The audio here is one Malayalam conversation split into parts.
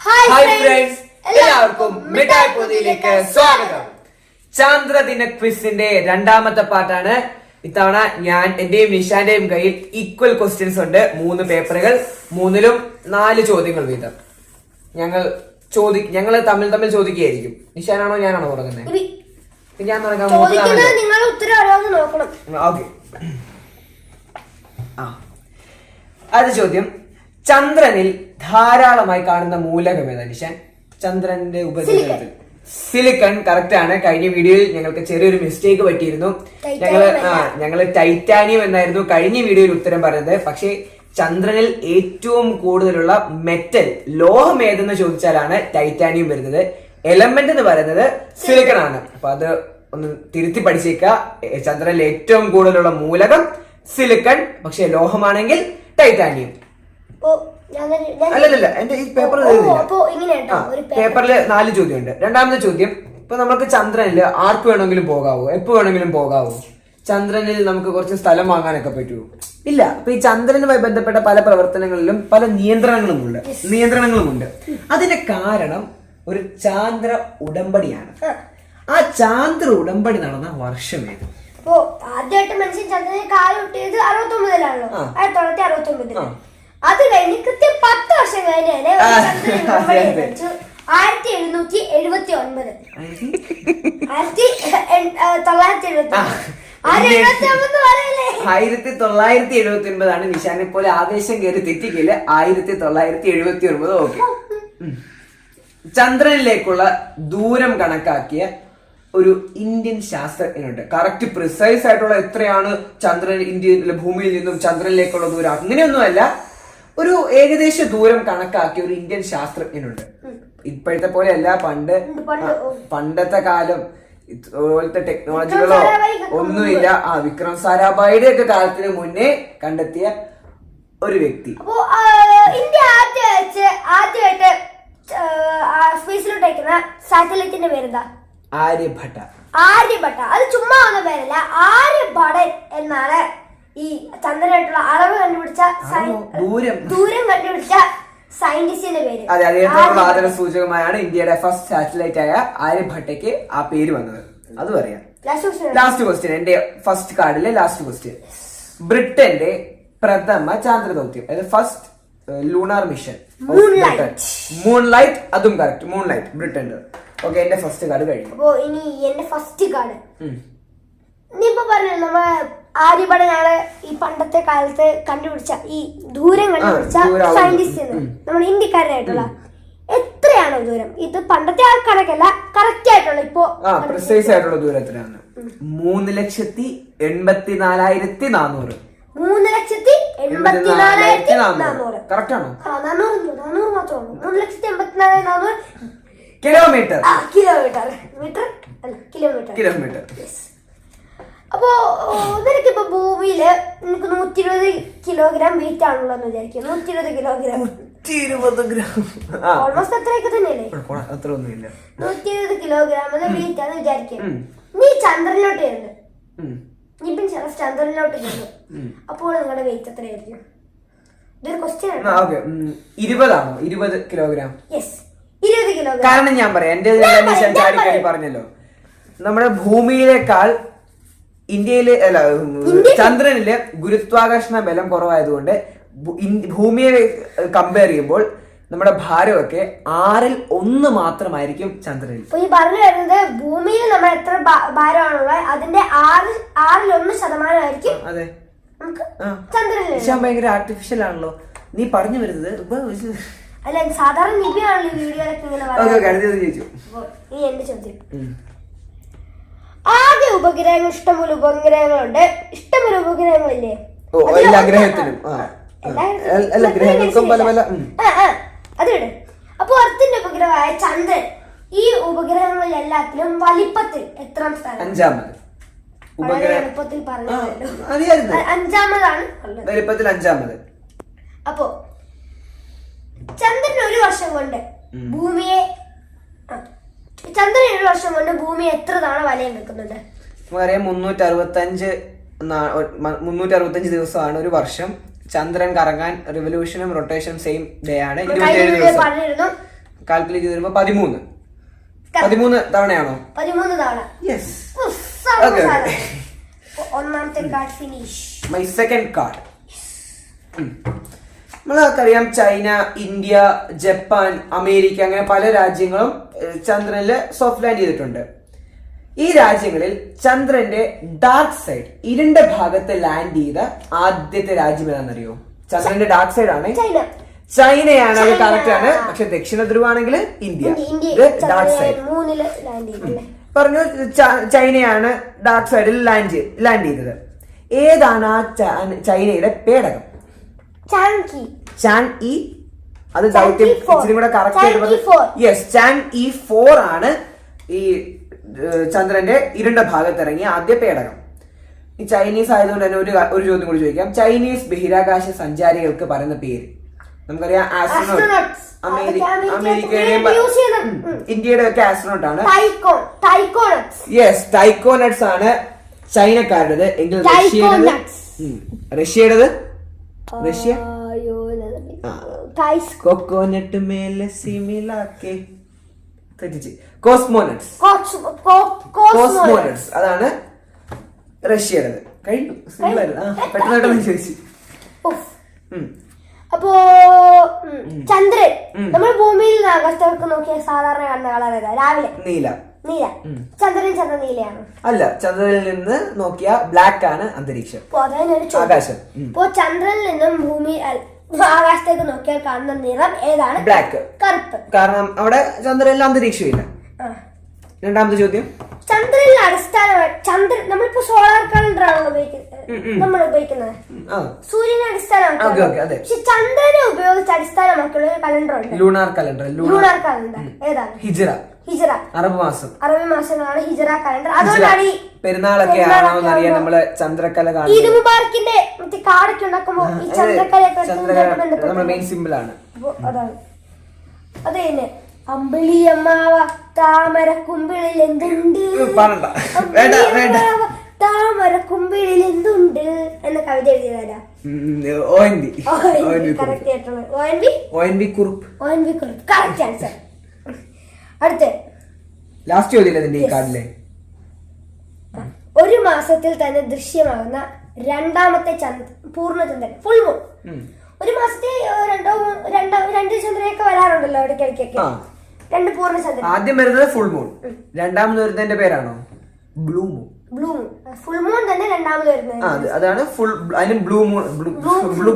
ഹായ് ഫ്രണ്ട്സ് എല്ലാവർക്കും മിഠായി പൊതിയിലേക്ക് സ്വാഗതം. ചാന്ദ്രദിന ക്വിസിന്റെ രണ്ടാമത്തെ പാട്ടാണ്. ഇത്തവണ ഞാൻ എന്റെയും നിഷാന്റെയും കയ്യിൽ ഈക്വൽ ക്വസ്റ്റ്യൻസ് ഉണ്ട്. മൂന്ന് പേപ്പറുകൾ മൂന്നിലും നാല് ചോദ്യങ്ങൾ വീതം. ഞങ്ങൾ ചോദി ഞങ്ങൾ തമ്മിൽ തമ്മിൽ ചോദിക്കുകയായിരിക്കും. നിഷാനാണോ ഞാനാണോ തുടങ്ങുന്നത്? ഞാൻ തുടങ്ങാൻ ഓക്കെ. ആ. ആദ്യ ചോദ്യം. ചന്ദ്രനിൽ ധാരാളമായി കാണുന്ന മൂലകം ഏതാ നിഷാൻ ചന്ദ്രന്റെ ഉപരിതലത്തിൽ. സിലിക്കൺ കറക്റ്റ് ആണ്. കഴിഞ്ഞ വീഡിയോയിൽ ഞങ്ങൾക്ക് ചെറിയൊരു മിസ്റ്റേക്ക് പറ്റിയിരുന്നു. ഞങ്ങൾ ആ ഞങ്ങൾ ടൈറ്റാനിയം എന്നായിരുന്നു കഴിഞ്ഞ വീഡിയോയിൽ ഉത്തരം പറഞ്ഞത്. പക്ഷേ ചന്ദ്രനിൽ ഏറ്റവും കൂടുതലുള്ള മെറ്റൽ ലോഹം ഏതെന്ന് ചോദിച്ചാലാണ് ടൈറ്റാനിയം വരുന്നത്. എലമെന്റ് എന്ന് പറയുന്നത് സിലിക്കൺ ആണ്. അപ്പൊ അത് ഒന്ന് തിരുത്തി പഠിച്ചേക്കുക. ചന്ദ്രനിൽ ഏറ്റവും കൂടുതലുള്ള മൂലകം സിലിക്കൺ പക്ഷെ ലോഹമാണെങ്കിൽ ടൈറ്റാനിയം അല്ലല്ല എന്റെ ഈ ഒരു പേപ്പറിൽ നാല് ചോദ്യമുണ്ട്. രണ്ടാമത്തെ ചോദ്യം ഇപ്പൊ നമുക്ക് ചന്ദ്രനിൽ ആർക്ക് വേണമെങ്കിലും പോകാവോ? എപ്പോ വേണമെങ്കിലും പോകാവോ? ചന്ദ്രനിൽ നമുക്ക് കുറച്ച് സ്ഥലം വാങ്ങാനൊക്കെ പറ്റുമോ ഇല്ല അപ്പൊ ഈ ചന്ദ്രനുമായി ബന്ധപ്പെട്ട പല പ്രവർത്തനങ്ങളിലും പല നിയന്ത്രണങ്ങളുമുണ്ട്. നിയന്ത്രണങ്ങളുമുണ്ട്. അതിന്റെ കാരണം ഒരു ചാന്ദ്ര ഉടമ്പടിയാണ്. ആ. ചാന്ദ്ര ഉടമ്പടി നടന്ന വർഷം ഏത്? അപ്പോ ആദ്യമായിട്ട് മനുഷ്യൻ ചന്ദ്രനെ കാലുട്ടിയത് അറുപത്തി ഒമ്പതിലാണല്ലോ. ആയിരത്തി തൊള്ളായിരത്തി അറുപത്തി ഒമ്പതിൽ ആ. അത് കഴിഞ്ഞ് കൃത്യം പത്ത് വർഷം. വെച്ചു. ആയിരത്തി എഴുന്നൂറ്റി എഴുപത്തി ഒൻപത്. ആയിരത്തി തൊള്ളായിരത്തി എഴുപത്തി ആയിരത്തി തൊള്ളായിരത്തി എഴുപത്തി ഒൻപതാണ് നിഷാനെ പോലെ ആവേശം കയറി തെറ്റിക്കില്ല ആയിരത്തി തൊള്ളായിരത്തി എഴുപത്തി ഒൻപത് ഓക്കെ ചന്ദ്രനിലേക്കുള്ള ദൂരം കണക്കാക്കിയ ഒരു ഇന്ത്യൻ ശാസ്ത്രജ്ഞനുണ്ട്. കറക്റ്റ് പ്രിസൈസ് ആയിട്ടുള്ള എത്രയാണ് ചന്ദ്രൻ ഇന്ത്യയിലെ ഭൂമിയിൽ നിന്നും ചന്ദ്രനിലേക്കുള്ള ദൂരം? അങ്ങനെയൊന്നുമല്ല. ഒരു ഏകദേശ ദൂരം കണക്കാക്കിയ ഒരു ഇന്ത്യൻ ശാസ്ത്രജ്ഞനുണ്ട്. ഇപ്പോഴത്തെ പോലെ അല്ല പണ്ട്. പണ്ടത്തെ കാലം ഇതുപോലത്തെ ടെക്നോളജികളോ ഒന്നുമില്ല. ആ വിക്രം സാരാഭായിയുടെ ഒക്കെ കാലത്തിന് മുന്നേ കണ്ടെത്തിയ ഒരു വ്യക്തി. ഇന്ത്യ ആദ്യമായിട്ട് ആദ്യമായിട്ട് സ്പേസിലോട്ട് അയക്കുന്ന സാറ്റലൈറ്റിന്റെ പേരെന്താ? ആര്യഭട്ട. ആര്യഭട്ട. അത് ചുമ്മാ വന്ന പേരല്ല. ആര്യഭടൻ എന്നാണ് ഈ ചന്ദ്രനായിട്ടുള്ള അളവ് കണ്ടുപിടിച്ച ദൂരം. ദൂരം കണ്ടുപിടിച്ച സയന്റിസ്റ്റിന്റെ പേര്. അതെ അദ്ദേഹത്തോടുള്ള ആദര ആര്യഭട്ട. സൂചകമായാണ് ഇന്ത്യയുടെ ഫസ്റ്റ് സാറ്റലൈറ്റ് ആയ ആര്യഭട്ടയ്ക്ക് ആ പേര് വന്നത്. അത് പറയാം ലാസ്റ്റ് ക്വസ്റ്റ്യൻ എന്റെ ഫസ്റ്റ് കാർഡിലെ ലാസ്റ്റ് ക്വസ്റ്റ്യൻ ബ്രിട്ടന്റെ പ്രഥമ ചാന്ദ്ര ദൗത്യം അതായത് first lunar mission moon moonlight അതും കറക്റ്റ് മൂൺലൈറ്റ് ബ്രിട്ടന്റെ ഓക്കെ എന്റെ ഫസ്റ്റ് കാർഡ് കഴിഞ്ഞു. ഇനി എന്റെ ഫസ്റ്റ് കാർഡ്. നീ ഇപ്പൊ പറഞ്ഞു നമ്മ ഞങ്ങൾ ഈ പണ്ടത്തെ കാലത്ത് കണ്ടുപിടിച്ച ഈ ദൂരം കണ്ടുപിടിച്ച സയന്റിസ്റ്റ് എന്ന്. നമ്മുടെ ഇന്ത്യക്കാരനായിട്ടുള്ള എത്രയാണോ ദൂരം? ഇത് പണ്ടത്തെ ആ കണക്കല്ല കറക്റ്റ് ആയിട്ടുള്ള ഇപ്പോ പ്രിസൈസ് ആയിട്ടുള്ള ദൂരത്തിലാണ് മൂന്ന് ലക്ഷത്തി എൺപത്തി നാലായിരത്തി നാനൂറ് മൂന്ന് ലക്ഷത്തി എൺപത്തി നാലായിരത്തി നാനൂറ് കറക്റ്റ് ആണോ? നാനൂറ് നാനൂറ് മാത്രമാണ് മൂന്ന് ലക്ഷത്തി എൺപത്തിനാല് നാനൂറ് കിലോമീറ്റർ കിലോമീറ്റർ മീറ്റർ അല്ല കിലോമീറ്റർ കിലോമീറ്റർ അപ്പോ ഓ, നിനക്കിപ്പോ ഭൂമിയിൽ നിനക്ക് നൂറ്റി ഇരുപത് കിലോഗ്രാം വെയിറ്റ് ആണല്ലോ എന്ന് വിചാരിക്കും നൂറ്റി ഇരുപത് കിലോഗ്രാം. നൂറ്റി ഇരുപത് ഗ്രാം ആ. ഓൾമോസ്റ്റ് അത്രയൊക്കെ തന്നെയല്ലേ? പോടാ, അത്ര ഒന്നുമില്ല നൂറ്റി ഇരുപത് കിലോഗ്രാം വെയിറ്റ് ആണെന്ന് വിചാരിക്കും ഉം. നീ ചന്ദ്രനിലോട്ട് നീ ചന്ദ്രനിലോട്ട് അപ്പോൾ നിങ്ങളുടെ വെയിറ്റ് എത്രയായിരിക്കും? ഇതൊരു ക്വസ്റ്റ്യൻ ആ, ആണ് ഓക്കെ ഇരുപതാണോ? ഇരുപത് കിലോഗ്രാം. യെസ് ഇരുപത് കിലോഗ്രാം. കാരണം ഞാൻ പറയാം എന്റെ. പറഞ്ഞല്ലോ. നമ്മുടെ ഭൂമിയിലേക്കാൾ ഇന്ത്യയിലെ അല്ല ചന്ദ്രനിലെ ഗുരുത്വാകർഷണ ബലം കുറവായതുകൊണ്ട് ഭൂമിയെ കമ്പയർ ചെയ്യുമ്പോൾ നമ്മുടെ ഭാരമൊക്കെ ആറിൽ ഒന്ന് മാത്രമായിരിക്കും ചന്ദ്രനിൽ. ഈ പറഞ്ഞു വരുന്നത് ഭൂമിയിൽ നമ്മൾ എത്ര ഭാരമാണുള്ളത് അതിന്റെ ആറ് ആറിൽ ഒന്ന് ശതമാനമായിരിക്കും അതെ. ചന്ദ്രനിൽ. ഭയങ്കര ആർട്ടിഫിഷ്യൽ ആണല്ലോ. നീ പറഞ്ഞു വരുന്നത്. അല്ല സാധാരണ നിബിയാണല്ലോ ഈ വീഡിയോയിലൊക്കെ ഇങ്ങനെ ചോദിച്ചു. ഈ എന്റെ ചോദ്യം. ആകെ ഉപഗ്രഹങ്ങൾ ഇഷ്ടംപോലെ ഉപഗ്രഹങ്ങളുണ്ട്. ഇഷ്ടംപോലെ ഉപഗ്രഹങ്ങളില്ലേ? എല്ലാ ഗ്രഹത്തിനും. എല്ലാ ഗ്രഹങ്ങൾക്കും പല പല ഉം. ആ, ആ, അത് വിട് അപ്പൊ അർത്തിന്റെ ഉപഗ്രഹമായ ചന്ദ്രൻ. ഈ ഉപഗ്രഹങ്ങളിൽ എല്ലാത്തിലും വലിപ്പത്തിൽ എത്രാം സ്ഥാനം? അഞ്ചാമത്. അഞ്ചാമതാണ് വലിപ്പത്തിൽ അഞ്ചാമത്. അപ്പോ ചന്ദ്രൻ ഒരു വർഷം കൊണ്ട് ഭൂമിയെ ചന്ദ്രൻ ഏഴ് വർഷം കൊണ്ട് ഭൂമി എത്ര തവണ വലയം വെക്കുന്നുണ്ട്? നമുക്കറിയാം മുന്നൂറ്റി അറുപത്തി അഞ്ച് മുന്നൂറ്റി അറുപത്തി അഞ്ച് ദിവസമാണ് ഒരു വർഷം. ചന്ദ്രൻ കറങ്ങാൻ റിവല്യൂഷനും റൊട്ടേഷനും സെയിം ഡേ ആണ്. ഇരുപത്തിയേഴ് ദിവസം. കാൽക്കുലേറ്റ് ചെയ്ത് വരുമ്പോ പതിമൂന്ന്. പതിമൂന്ന് തവണയാണോ? പതിമൂന്ന് തവണ. യെസ് ഒന്നാമത്തെ card finish my second card നമ്മളൊക്കറിയാം China India Japan America അങ്ങനെ പല രാജ്യങ്ങളും ചന്ദ്രനിൽ സോഫ്റ്റ് ലാൻഡ് ചെയ്തിട്ടുണ്ട്. ഈ രാജ്യങ്ങളിൽ ചന്ദ്രന്റെ ഡാർക്ക് സൈഡ് ഇരുണ്ട ഭാഗത്ത് ലാൻഡ് ചെയ്ത ആദ്യത്തെ രാജ്യം ഏതാണെന്നറിയോ? ചന്ദ്രന്റെ ഡാർക്ക് സൈഡ് ആണ്. ചൈന. ചൈനയാണ് അത് കറക്റ്റ് ആണ്. പക്ഷെ ദക്ഷിണ ധ്രുവാണെങ്കിൽ ഇന്ത്യ. ഇന്ത്യ ഡാർക്ക് സൈഡ് പറഞ്ഞു ചൈനയാണ് ഡാർക്ക് സൈഡിൽ ലാൻഡ് ലാൻഡ് ചെയ്തത്. ഏതാണ് ആ ചൈനയുടെ പേടകം? ചാങ്കി ചാൻ ഇ അത് ദൗത്യം. ഇച്ചിരി കൂടെ correct. Yes Chang'e four ആണ് ഈ ചന്ദ്രന്റെ ഇരുണ്ട ഭാഗത്ത് ഇറങ്ങിയ ആദ്യ പേടകം. ഈ ചൈനീസ് ആയതുകൊണ്ട് തന്നെ ഒരു ഒരു ചോദ്യം കൂടി ചോദിക്കാം. ചൈനീസ് ബഹിരാകാശ സഞ്ചാരികൾക്ക് പറയുന്ന പേര്. നമുക്കറിയാം ആസ്ട്രോനോട്ട്. അമേരിക്ക അമേരിക്കയുടെയും ഇന്ത്യയുടെ ഒക്കെ ആസ്ട്രോനോട്ട് ആണ്. യെസ് ടൈക്കോനട്സ് ആണ് ചൈനക്കാരുടേത്. എങ്കിൽ റഷ്യയുടേത്. റഷ്യയുടേത്? റഷ്യ? കൊക്കോനട്ട് മേലെ സിമിലാക്കെ തെറ്റിച്ച്. കോസ്മോനട്സ് കോസ്മോനട്സ് അതാണ് റഷ്യയുടെ കഴിഞ്ഞു. സിമ്പിൾ ആയിരുന്നു ആ പെട്ടെന്ന് ചോദിച്ചു അപ്പോ ചന്ദ്രൻ. നമ്മൾ ഭൂമിയിൽ നിന്ന് ആകാശത്തേക്ക് നോക്കിയാൽ സാധാരണ കാണുന്ന കളർ ഏതാ? രാവിലെ. നീല. നീല. ചന്ദ്രൻ ചന്ദ്ര നീലയാണ് അല്ല ചന്ദ്രനിൽ നിന്ന് നോക്കിയ ബ്ലാക്ക് ആണ് അന്തരീക്ഷം. ആകാശം. ഇപ്പോ ചന്ദ്രനിൽ നിന്നും ഭൂമി ആകാശത്തേക്ക് നോക്കിയാൽ കാണുന്ന നിറം ഏതാണ്? ബ്ലാക്ക് കറുപ്പ്. കാരണം അവിടെ ചന്ദ്രനിൽ അന്തരീക്ഷമില്ല. രണ്ടാമത്തെ ചോദ്യം? ചന്ദ്രനിൽ അടിസ്ഥാനമായി ചന്ദ്രൻ നമ്മളിപ്പോ സോളാർ കലണ്ടർ ആണ് ഉപയോഗിക്കുന്നത്. നമ്മൾ ഉപയോഗിക്കുന്നത്. സൂര്യനെ അടിസ്ഥാനമാക്കി. പക്ഷെ ചന്ദ്രനെ ഉപയോഗിച്ച് അടിസ്ഥാനമാക്കിയുള്ള ഒരു കലണ്ടർ ഉണ്ട്. ലൂണാർ കലണ്ടർ ലൂണാർ കലണ്ടർ ഏതാണ്? ഹിജറ. ഹിജറ. അറബ് മാസം. അറബി മാസങ്ങളാണ് ഹിജറ കലണ്ടർ. അതുകൊണ്ടാണ് ഈ പെരുന്നാളൊക്കെ ആണോന്ന് അറിയാൻ നമ്മൾ ചന്ദ്രക്കല ഈദ് കാണുന്നത്. മുബാറക്കിന്റെ മറ്റേ കാർഡൊക്കെ ഉണ്ടാക്കുമ്പോ ഈ ചന്ദ്രക്കലയൊക്കെ ചന്ദ്രകല ബന്ധപ്പെട്ട് മെയിൻ സിമ്പിൾ ആണ്. അതാണ്. അത് തന്നെ. അമ്പിളി അമ്മാവ താമര കുമ്പിളിൽ എന്തുണ്ട് അമ്പിളിയമ്മാവ, താമര കുമ്പിളിൽ എന്തുണ്ട് എന്ന കവിത എഴുതിയതാരാ? കറക്റ്റ് ആയിട്ടുള്ളത്. അടുത്ത. ലാസ്റ്റ് ചോദ്യം നിന്റെ ഈ കാർഡിലെ? ഒരു മാസത്തിൽ തന്നെ ദൃശ്യമാകുന്ന രണ്ടാമത്തെ ചന്ദ്ര പൂർണചന്ദ്രൻ ഫുൾ മൂൺ ഒരു മാസത്തെ രണ്ടോ രണ്ടോ രണ്ട് ചന്ദ്രയൊക്കെ വരാറുണ്ടല്ലോ ഇടയ്ക്കിടയ്ക്കൊക്കെ. രണ്ട് പൂർണചന്ദ്രൻ. ആദ്യം വരുന്നത് ഫുൾ മൂൺ രണ്ടാമത് വരുന്നതിന്റെ പേരാണോ? Blue moon blue moon full moon തന്നെ രണ്ടാമത് വരുന്നത്. അതാണ് ഫുൾ അതിന് blue moon blue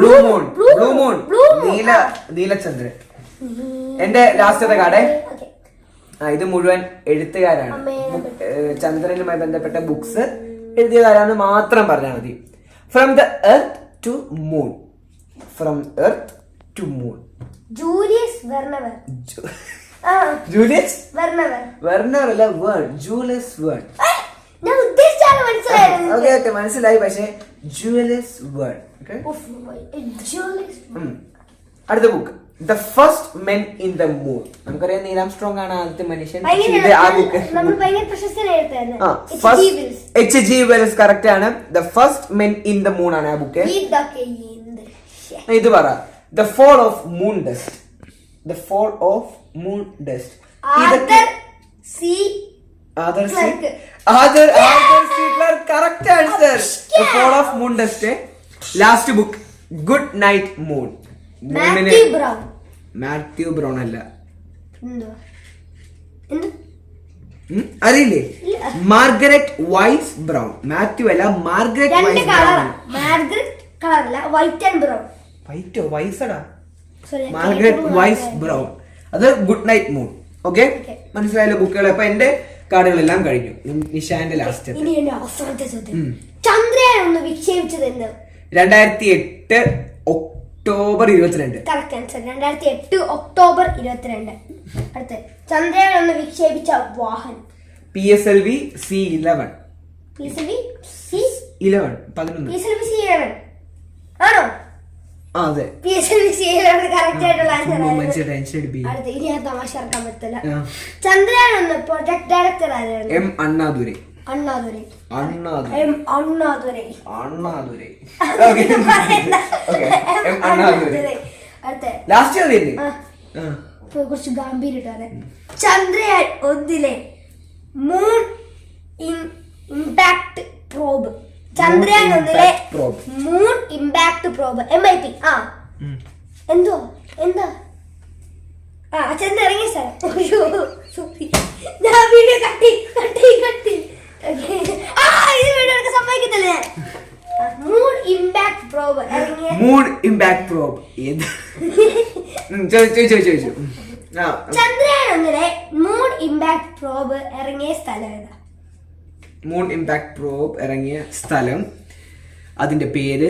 blue moon blue moon നീല നീലചന്ദ്രൻ എന്റെ ലാസ്റ്റത്തെ ആ ഇത് മുഴുവൻ എഴുത്തുകാരാണ്. ചന്ദ്രനുമായി ബന്ധപ്പെട്ട ബുക്സ് എഴുതിയതാരാന്ന് മാത്രം പറഞ്ഞാൽ മതി. From the earth to moon from earth to moon Julius Verne. ആ. ജൂലിയസ്? വെർണവർ. അല്ല Verne Julius Verne okay okay മനസ്സിലായി പക്ഷേ ജൂലിയസ് വേർഡ് അടുത്ത book the first men in the moon നമുക്കറിയാം നീലാം സ്ട്രോങ് ആണ് ആദ്യത്തെ മനുഷ്യൻ. എച്ച് ജി വെൽസ് കറക്റ്റ് ആണ്. The first men in the moon ആണ് ആ ബുക്ക്. ഇത് പറ. The fall of moon dust the fall of moon dust correct answer fall of moon dust last book good night moon Matthew Brown. Matthew Brown അല്ല. അറിയില്ലേ? Margaret Wise Brown. മാത്യു അല്ല മാർഗരറ്റ് വൈസ് ബ്രൗൺ മാർഗരറ്റ് കളറല്ല വൈറ്റ് ആൻഡ് ബ്രൗൺ. വൈറ്റോ? വൈസടാ മാർഗരറ്റ് വൈസ് ബ്രൗൺ. അത് ഗുഡ് നൈറ്റ് മൂൺ. ഓക്കെ. മനസ്സിലായല്ലോ ബുക്കുകൾ അപ്പൊ എന്റെ കാർഡുകളെല്ലാം കഴിഞ്ഞു. നിഷാന്റെ ലാസ്റ്റ് ചന്ദ്രയാൻ ഒന്ന് വിക്ഷേപിച്ചത് എന്ത്? രണ്ടായിരത്തി എട്ട് ഒക്ടോബർ ഇരുപത്തിരണ്ട്. കറക്റ്റ് ആൻസർ രണ്ടായിരത്തി എട്ട് ഒക്ടോബർ ഇരുപത്തിരണ്ട്. അടുത്ത്. ചന്ദ്രയാൻ ഒന്ന് വിക്ഷേപിച്ച വാഹനം. P S L V C eleven P S L V C eleven P പതിനൊന്ന്. S L V C eleven ആണോ? ആ അതെ. P S L V C eleven correct ആയിട്ടുള്ള ആൻസർ മനുഷ്യ ടെൻഷൻ അടിപ്പിക്കും അടുത്ത് ഇനി ആ തമാശ ഇറക്കാൻ പറ്റില്ല ചന്ദ്രയാൻ ഒന്ന് പ്രൊജക്ട് ഡയറക്ടർ ആരാണ് M Annadurai. Annadurai M okay okay M അടുത്ത. ലാസ്റ്റ് കുറച്ച് ഗാംഭീര്യട്ടാണ്. ചന്ദ്രയാൻ ഒന്നിലെ മൂൺ ഇമ്പാക്ട് പ്രോബ് ചന്ദ്രയാൻ ഒന്നിലെ moon impact probe M I P ആ. എന്തോ? എന്താ? ആ അച്ഛൻ ഇറങ്ങിയ സ്ഥലം. ഞാൻ വീഡിയോ കട്ടി കട്ടി കട്ടി. Moon impact probe moon impact probe ഏത്? ഉം, ചോദിച്ചു ചോദിച്ചു ചോദിച്ചു ഉം. ആ ചന്ദ്രയാൻ ഒന്നിലെ മൂൺ ഇമ്പാക്ട് പ്രോബ് ഇറങ്ങിയ സ്ഥലം ഏതാ? മൂൺ ഇമ്പാക്ട് പ്രോബ് ഇറങ്ങിയ സ്ഥലം. അതിന്റെ പേര്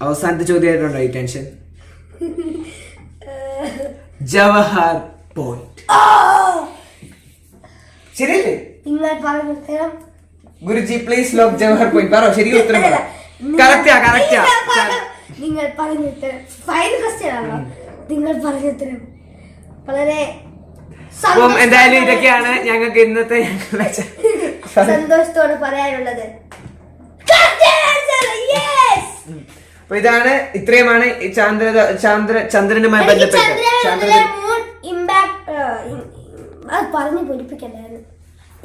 അവസാനത്തെ ചോദ്യമായിട്ടുണ്ടോ ഈ ടെൻഷൻ? ജവഹർ പോയിന്റ്! ശരിയല്ലേ? നിങ്ങൾ പറഞ്ഞ ഗുരുജി പ്ലീസ് ലോക്ക് ജവഹർ പോയി. പറ ശരി ഉത്തരം പറ. കറക്റ്റാ കറക്റ്റാ നിങ്ങൾ പറഞ്ഞ- ഉത്തരം ഫൈൻ ക്വസ്റ്റ്യൻ ആണോ നിങ്ങൾ പറഞ്ഞ ഉത്തരം വളരെ അപ്പം എന്തായാലും ഇതൊക്കെയാണ് ഞങ്ങൾക്ക് ഇന്നത്തെ സന്തോഷത്തോട് പറയാനുള്ളത്! അപ്പൊ ഇതാണ് ഇത്രയുമാണ് ചാന്ദ്ര ചാന്ദ്ര ചന്ദ്ര ചന്ദ്രനുമായി ബന്ധപ്പെട്ട്. ചന്ദ്രൻ ഇമ്പാക്ട് അത് പറഞ്ഞു പൊലിപ്പിക്കണ്ടായിരുന്നു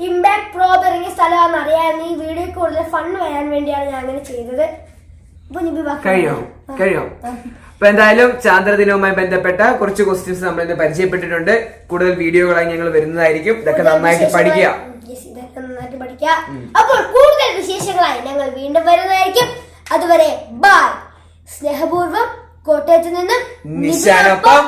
ഇമ്പാക്ട് പ്രോ ഇറങ്ങിയ സ്ഥലമാണെന്ന് അറിയാമായിരുന്നു ഈ വീഡിയോ കൂടുതൽ ഫൺ വരാൻ വേണ്ടിയാണ് ഞാൻ അങ്ങനെ ചെയ്തത് കഴിയോ? കഴിയോ? അപ്പൊ എന്തായാലും ചാന്ദ്രദിനവുമായി ബന്ധപ്പെട്ട കുറച്ച് ക്വസ്റ്റ്യൻസ് നമ്മൾ ഇന്ന് പരിചയപ്പെട്ടിട്ടുണ്ട്. കൂടുതൽ വീഡിയോകളായി ഞങ്ങൾ വരുന്നതായിരിക്കും. ഇതൊക്കെ നന്നായിട്ട് പഠിക്കുക. ഇതൊക്കെ നന്നായിട്ട് പഠിക്കുക. അപ്പോൾ കൂടുതൽ വിശേഷങ്ങളായി ഞങ്ങൾ വീണ്ടും വരുന്നതായിരിക്കും. അതുവരെ ബൈ സ്നേഹപൂർവം കോട്ടയത്ത് നിന്നും നിശാനൊപ്പം